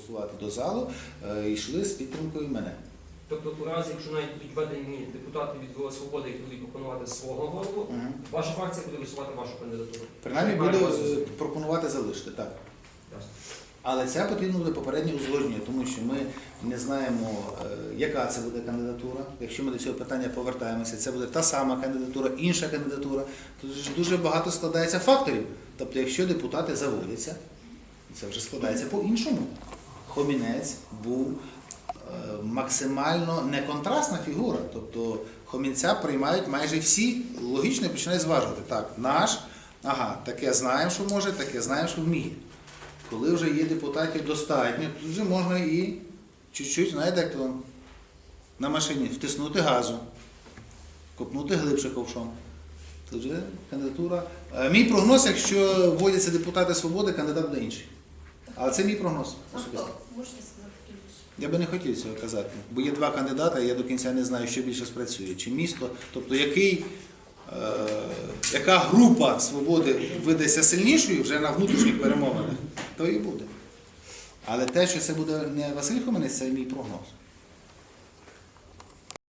голосувати до залу, е, йшли з підтримкою мене. Тобто, у разі, якщо навіть будуть введені депутати від «Воля свободи, які будуть пропонувати свого голову, Мгм. ваша фракція буде висувати вашу кандидатуру. Принаймні вас е, пропонувати залишити, так. Ясно. Але це потрібно буде попереднє узгодження, тому що ми не знаємо, е, яка це буде кандидатура. Якщо ми до цього питання повертаємося, це буде та сама кандидатура, інша кандидатура. Тут дуже багато складається факторів. Тобто, якщо депутати заводяться, це вже складається по-іншому. Хомінець був е, максимально неконтрастна фігура. Тобто Хомінця приймають майже всі, логічно починають зважувати. Так, наш, ага, таке знаємо, що може, таке знаємо, що вміє. Коли вже є депутатів достатньо, то вже можна і чуть-чуть, знаєте, як то на машині втиснути газу, копнути глибше ковшом. Тут вже кандидатура. Е, Мій прогноз, якщо вводяться депутати свободи, кандидат буде інший. Але це мій прогноз. Особисто. Я би не хотів цього казати, бо є два кандидати, я до кінця не знаю, що більше спрацює. Чи місто, тобто який, е, яка група свободи видасться сильнішою вже на внутрішніх перемовинах, то і буде. Але те, що це буде не Василь Хоменець, це мій прогноз.